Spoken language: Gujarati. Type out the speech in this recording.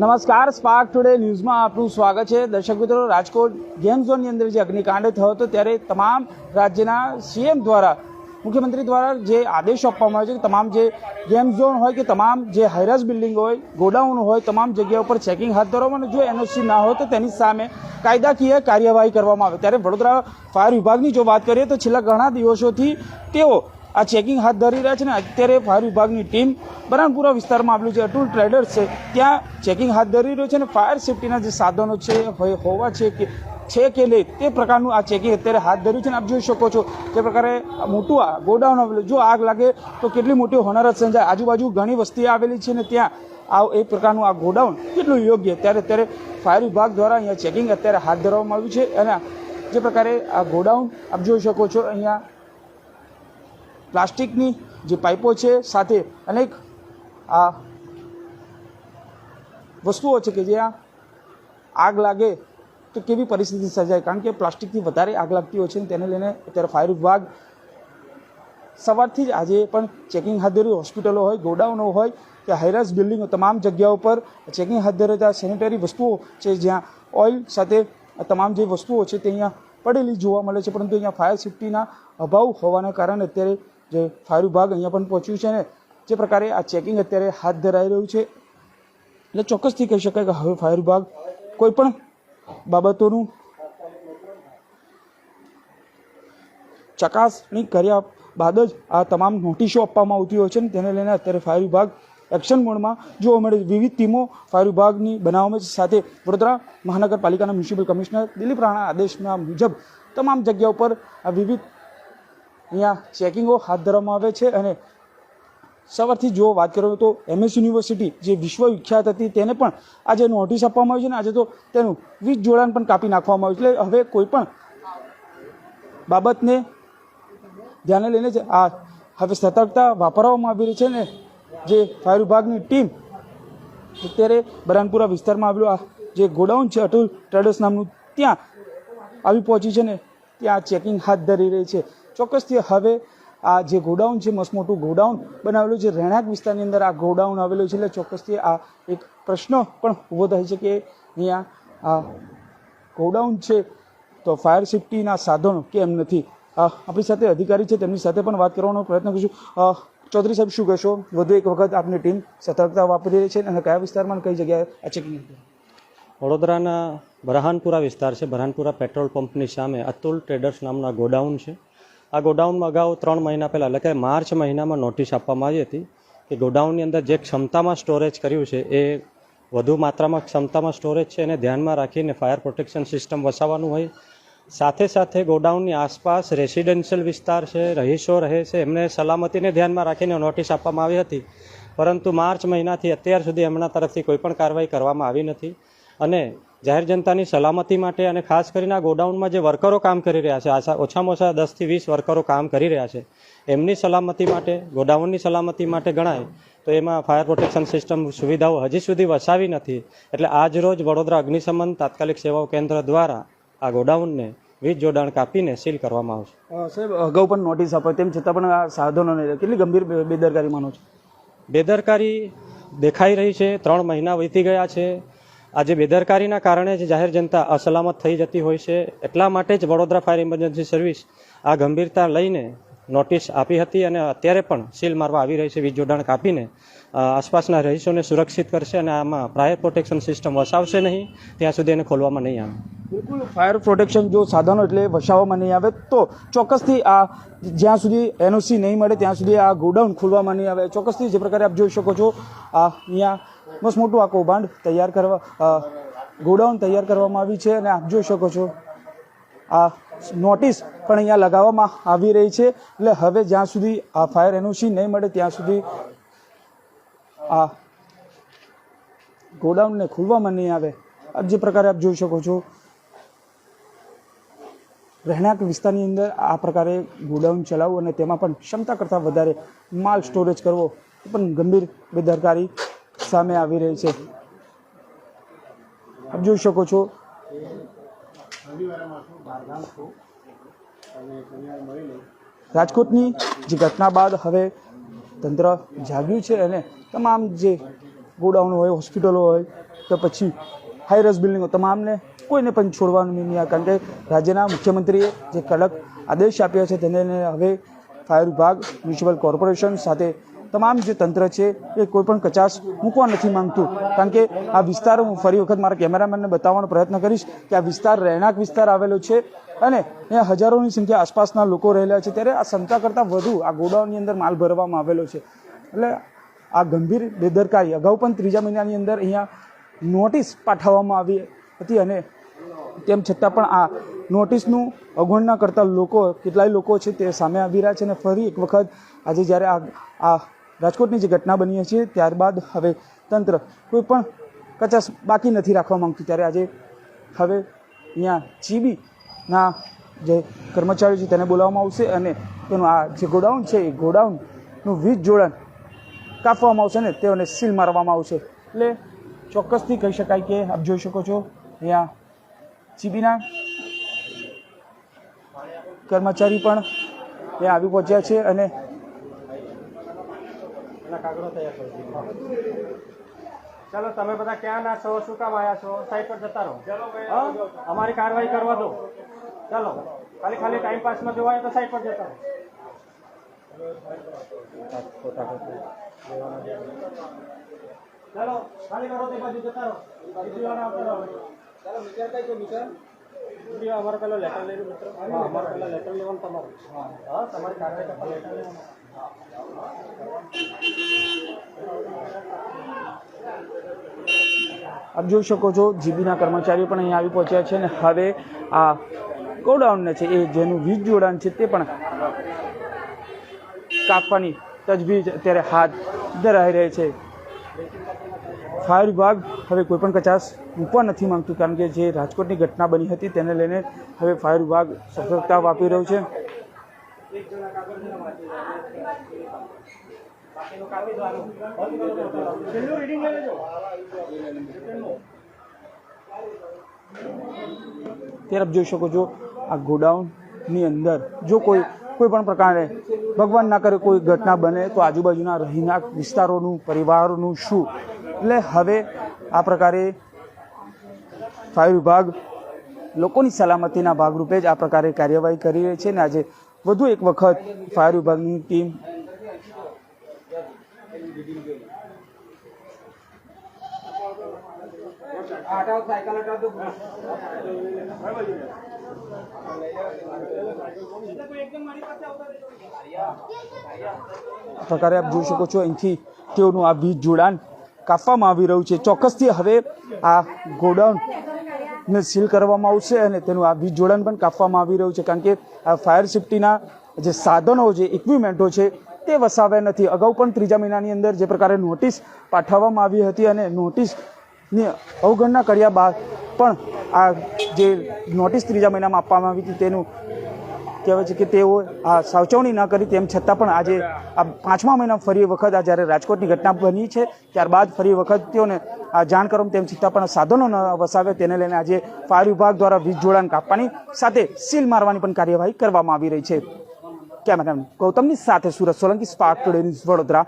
નમસ્કાર સ્પાર્ક ટુડે ન્યૂઝમાં આપનું સ્વાગત છે. દર્શક મિત્રો, રાજકોટ ગેમ ઝોનની અંદર જે અગ્નિકાંડ થયો હતો, ત્યારે તમામ રાજ્યના સીએમ દ્વારા, મુખ્યમંત્રી દ્વારા જે આદેશ આપવામાં આવ્યો છે કે તમામ જે ગેમ ઝોન હોય કે તમામ જે હાઈરાસ બિલ્ડિંગ હોય, ગોડાઉન હોય, તમામ જગ્યા ઉપર ચેકિંગ હાથ ધરવામાં અને જો એનઓસી ના હોય તો તેની સામે કાયદાકીય કાર્યવાહી કરવામાં આવે. ત્યારે વડોદરા ફાયર વિભાગની જો વાત કરીએ તો છેલ્લા ઘણા દિવસોથી તેઓ આ ચેકિંગ હાથ ધરી રહ્યા છે ને, અત્યારે ફાયર વિભાગની ટીમ બરાનપુરા વિસ્તારમાં આવેલું છે. અતુલ ટ્રેડર્સ છે. ત્યાં ચેકિંગ હાથ ધરી રહ્યું છે અને ફાયર સેફટીના જે સાધનો છે હોવા છે કે છે કે નહીં, તે પ્રકારનું આ ચેકિંગ અત્યારે હાથ ધર્યું છે અને આપ જોઈ શકો છો તે પ્રકારે મોટું આ ગોડાઉન આવેલું જો આગ લાગે તો કેટલી મોટી હોનારત સંજાય આજુબાજુ ઘણી વસ્તી આવેલી છે ને, ત્યાં આ એ પ્રકારનું આ ગોડાઉન કેટલું યોગ્ય ત્યારે અત્યારે ફાયર વિભાગ દ્વારા અહીંયા ચેકિંગ અત્યારે હાથ ધરવામાં આવ્યું છે. અને જે પ્રકારે આ ગોડાઉન આપ જોઈ શકો છો, અહીંયા પ્લાસ્ટિકની જે પાઇપો છે, સાથે અનેક આ વસ્તુઓ છે કે જ્યાં આગ લાગે તો કેવી પરિસ્થિતિ સર્જાય? કારણ કે પ્લાસ્ટિકથી વધારે આગ લાગતી હોય છે ને તેને લઈને અત્યારે ફાયર વિભાગ સવારથી જ આજે પણ ચેકિંગ હાથ ધર્યું હોસ્પિટલો હોય, ગોડાઉનો હોય કે હાઈરાસ બિલ્ડિંગો તમામ જગ્યાઓ પર ચેકિંગ હાથ ધરે સેનિટરી વસ્તુઓ છે, જ્યાં ઓઇલ સાથે તમામ જે વસ્તુઓ છે તે અહીંયા પડેલી જોવા મળે છે. પરંતુ અહીંયા ફાયર સેફ્ટીના અભાવ હોવાના કારણે અત્યારે જે ફાયર વિભાગ અહીંયા પણ પહોંચ્યું છે ને, જે પ્રકારે આ ચેકિંગ અત્યારે હાથ ધરાઈ રહ્યું છે એટલે ચોક્કસથી કહી શકાય કે હવે ફાયર વિભાગ કોઈ પણ બાબતોનું ચકાસણી કર્યા બાદ જ આ તમામ નોટિસો આપવામાં આવતી હોય છે ને, તેને લઈને અત્યારે ફાયર વિભાગ એક્શન મોડમાં જોવા મળે છે. વિવિધ ટીમો ફાયર વિભાગની બનાવવામાં સાથે વડોદરા મહાનગરપાલિકાના મ્યુનિસિપલ કમિશનર દિલીપ રાણા આદેશના મુજબ તમામ જગ્યા ઉપર આ વિવિધ અહીંયા ચેકિંગો હાથ ધરવામાં આવે છે અને સવારથી જો વાત કરો તો એમએસ યુનિવર્સિટી જે વિશ્વ વિખ્યાત હતી તેને પણ આજે નોટિસ આપવામાં આવી છે ને આજે તો તેનું વીજ જોડાણ પણ કાપી નાખવામાં આવ્યું એટલે હવે કોઈ પણ બાબતને ધ્યાને લઈને જ આ હવે સતર્કતા વાપરવામાં આવી રહી છે ને જે ફાયર વિભાગની ટીમ અત્યારે બરાનપુરા વિસ્તારમાં આવેલું આ જે ગોડાઉન છે અતુલ ટ્રેડર્સ નામનું, ત્યાં આવી પહોંચી છે ને ત્યાં ચેકિંગ હાથ ધરી રહી છે. ચોક્કસથી હવે આ જે ગોડાઉન છે મસ્ત મોટું ગોડાઉન બનાવેલું છે, રહેણાંક વિસ્તારની અંદર આ ગોડાઉન આવેલું છે, એટલે ચોક્કસથી આ એક પ્રશ્ન પણ ઊભો થાય છે કે અહીંયા આ ગોડાઉન છે, તો ફાયર સેફ્ટીના સાધનો કેમ નથી? આપણી સાથે અધિકારી છે, તેમની સાથે પણ વાત કરવાનો પ્રયત્ન કરીશું. ચૌધરી સાહેબ શું કહેશો? વધુ એક વખત આપની ટીમ સતર્કતા વાપરી રહી છે અને કયા વિસ્તારમાં કઈ જગ્યાએ આ ચેકિંગ વડોદરાના બરહાનપુરા વિસ્તાર છે. બરહાનપુરા પેટ્રોલ પંપની સામે અતુલ ટ્રેડર્સ નામના ગોડાઉન છે. આ ગોડાઉનમાં અગાઉ ત્રણ મહિના પહેલાં, એટલે કે માર્ચ મહિનામાં નોટિસ આપવામાં આવી હતી કે ગોડાઉનની અંદર જે ક્ષમતામાં સ્ટોરેજ કર્યું છે, એ વધુ માત્રામાં ક્ષમતામાં સ્ટોરેજ છે એને ધ્યાનમાં રાખીને ફાયર પ્રોટેક્શન સિસ્ટમ વસાવવાનું હોય. સાથે સાથે ગોડાઉનની આસપાસ રેસિડેન્શિયલ વિસ્તાર છે, રહીશો રહે છે, એમને સલામતીને ધ્યાનમાં રાખીને નોટિસ આપવામાં આવી હતી. પરંતુ માર્ચ મહિનાથી અત્યાર સુધી એમના તરફથી કોઈ પણ કાર્યવાહી કરવામાં આવી નથી. અને જાહેર જનતાની સલામતી માટે અને ખાસ કરીને આ ગોડાઉનમાં જે વર્કરો કામ કરી રહ્યા છે આશા ઓછામાં ઓછા દસથી વીસ વર્કરો કામ કરી રહ્યા છે એમની સલામતી માટે ગોડાઉનની સલામતી માટે ગણાય તો એમાં ફાયર પ્રોટેક્શન સિસ્ટમ સુવિધાઓ હજી સુધી વસાવી નથી. એટલે આજ રોજ વડોદરા અગ્નિશમન તાત્કાલિક સેવાઓ કેન્દ્ર દ્વારા આ ગોડાઉનને વીજ જોડાણ કાપીને સીલ કરવામાં આવશે. સાહેબ અગાઉ પણ નોટિસ આપો તેમ છતાં પણ આ સાધનો કેટલી ગંભીર બેદરકારી માનો છો? બેદરકારી દેખાઈ રહી છે ત્રણ મહિના વીતી ગયા છે. આજે બેદરકારીના કારણે જ જાહેર જનતા અસલામત થઈ જતી હોય છે. એટલા માટે જ વડોદરા ફાયર ઇમરજન્સી સર્વિસ આ ગંભીરતા લઈને નોટિસ આપી હતી અને અત્યારે પણ સીલ મારવા આવી રહી છે. વીજ જોડાણ કાપીને આસપાસના રહીશોને સુરક્ષિત કરશે અને આમાં ફાયર પ્રોટેક્શન સિસ્ટમ વસાવશે નહીં. ત્યાં સુધી એને ખોલવામાં નહીં આવે. બિલકુલ, ફાયર પ્રોટેક્શન જો સાધનો એટલે વસાવવામાં નહીં આવે તો ચોક્કસથી આ જ્યાં સુધી એનઓસી નહીં મળે, ત્યાં સુધી આ ગોડાઉન ખોલવામાં નહીં આવે. ચોક્કસથી જે પ્રકારે આપ જોઈ શકો છો, આ અહીંયા મસ્ત મોટું આ કૌભાંડ તૈયાર કરવા ગોડાઉન તૈયાર કરવામાં આવી છે અને આપ જોઈ શકો છો, આ નોટિસ પણ અહીંયા લગાવવામાં આવી રહી છે. એટલે હવે જ્યાં સુધી આ ફાયર એનઓસી નહીં મળે, ત્યાં સુધી આ ગોડાઉનને ખોલવામાં નહીં આવે. આપ જે પ્રકારે આપ જોઈ શકો છો, રહેણાંક વિસ્તારની અંદર આ પ્રકારે ગોડાઉન ચલાવવું અને તેમાં પણ ક્ષમતા કરતાં વધારે માલ સ્ટોરેજ કરવો, એ પણ ગંભીર બેદરકારી સામે આવી રહી છે. આપ જોઈ શકો છો. રાજકોટની જે ઘટના બાદ હવે તંત્ર જાગ્યું છે અને તમામ જે ગોડાઉન હોય, હોસ્પિટલો હોય, કે પછી હાઈરસ બિલ્ડિંગો તમામને કોઈને પણ છોડવાનું નહીં. આ કારણ કે રાજ્યના મુખ્યમંત્રીએ જે કડક આદેશ આપ્યા છે, તેને હવે ફાયર વિભાગ મ્યુનિસિપલ કોર્પોરેશન સાથે તમામ જે તંત્ર છે, એ કોઈપણ કચાશ મૂકવા નથી માંગતું. કારણ કે આ વિસ્તાર, હું ફરી વખત મારા કેમેરામેનને બતાવવાનો પ્રયત્ન કરીશ કે આ વિસ્તાર, રહેણાંક વિસ્તાર આવેલો છે અને અહીંયા હજારોની સંખ્યા આસપાસના લોકો રહેલા છે. ત્યારે આ ક્ષમતા કરતાં વધુ આ ગોડાઉનની અંદર માલ ભરવામાં આવેલો છે. એટલે આ ગંભીર બેદરકારી, અગાઉ પણ ત્રીજા મહિનાની અંદર અહીંયા નોટિસ પાઠવવામાં આવી હતી અને તેમ છતાં પણ આ નોટિસનું અવગણના કરતા લોકો, કેટલાય લોકો છે તે સામે આવી રહ્યા છે અને ફરી એક વખત આજે જ્યારે આ આ રાજકોટની જે ઘટના બની છે ત્યારબાદ હવે તંત્ર કોઈ પણ કચાશ બાકી નથી રાખવા માંગતું ત્યારે આજે હવે અહીંયા જીબીના જે કર્મચારીઓ છે તેને બોલાવવામાં આવશે અને તેનું આ જે ગોડાઉન છે એ ગોડાઉનનું વીજ જોડાણ કાપવામાં આવશે ને તેઓને સીલ મારવામાં આવશે. એટલે ચોક્કસથી કહી શકાય કે આપ જોઈ શકો છો, અહીંયા જીબીના કર્મચારી પણ ત્યાં આવી પહોંચ્યા છે અને ચાલો તમે બધા ક્યાં ના છો? શું કામ આવ્યા છો? સાઈડ પર જતા રહો? અમારી કાર્યવાહી કરવા દો. ચાલો ખાલી ખાલી ટાઈમ પાસમાં જોવાય તો સાઈડ પર જતા રહો. ચાલો ખાલી કરો તે બાજુ જતા રહો. બીજી વાર આવતા રહો ચાલો મીટર કઈ છે મીટર અમારે પેલો લેટર લેવું મિત્રો. અમારે પેલા લેટર લેવાનું તમારું. હા તમારી કાર્યવાહી કરતા લેટર લેવાનું. આપ જોઈ શકો છો, જીબીના કર્મચારીઓ પણ અહીંયા આવી પહોંચ્યા છે અને હવે આ ગોડાઉનને છે એ જેનું વીજ જોડાણ છે તે પણ કાપવાની તજવીજ અત્યારે હાથ ધરાઈ રહી છે. ફાયર વિભાગ હવે કોઈપણ કચાસ મૂકવા નથી માંગતું, કારણ કે જે રાજકોટની ઘટના બની હતી તેને લઈને હવે ફાયર વિભાગ સફળતા વાપરી રહ્યું છે. લેજો ત્યારે આપ જોઈ શકો છો આ ગોડાઉનની અંદર જો કોઈ કોઈ પણ પ્રકારે ભગવાન ના કરે, કોઈ ઘટના બને, તો આજુબાજુના રહીના વિસ્તારોનું, પરિવારોનું શું? એટલે હવે આ પ્રકારે ફાયર વિભાગ લોકોની સલામતીના ભાગરૂપે જ આ પ્રકારે કાર્યવાહી કરી રહી છે ને આજે વધુ એક વખત ફાયર વિભાગની ટીમ પ્રકારે આપ જોઈ શકો છો, અહીંથી તેઓનું આ વીજ જોડાણ કાપવામાં આવી રહ્યું છે. ચોક્કસથી હવે આ ગોડાઉન ને સીલ કરવામાં આવશે અને તેનું આ વીજ જોડાણ પણ કાપવામાં આવી રહ્યું છે. કારણ કે આ ફાયર સેફ્ટીના જે સાધનો, જે ઇક્વિપમેન્ટો છે, તે વસાવ્યા નથી. અગાઉ પણ ત્રીજા મહિનાની અંદર જે પ્રકારે નોટિસ પાઠવવામાં આવી હતી અને નોટિસની અવગણના કર્યા બાદ પણ આ જે નોટિસ ત્રીજા મહિનામાં આપવામાં આવી હતી તેનું કહેવાય છે કે તેઓ આ સાવચવણી ન કરી તેમ છતાં પણ આજે આ પાંચમા મહિના ફરી વખત આ જ્યારે રાજકોટની ઘટના બની છે, ત્યારબાદ ફરી વખત તેઓને આ જાણ કરો તેમ છતાં પણ સાધનો ન વસાવે તેને લઈને આજે ફાયર વિભાગ દ્વારા વીજ જોડાણ કાપવાની સાથે સીલ મારવાની પણ કાર્યવાહી કરવામાં આવી રહી છે. કેમેરામેન ગૌતમની સાથે સુરત સોલંકી, સ્પાર્ક ટુડે વડોદરા.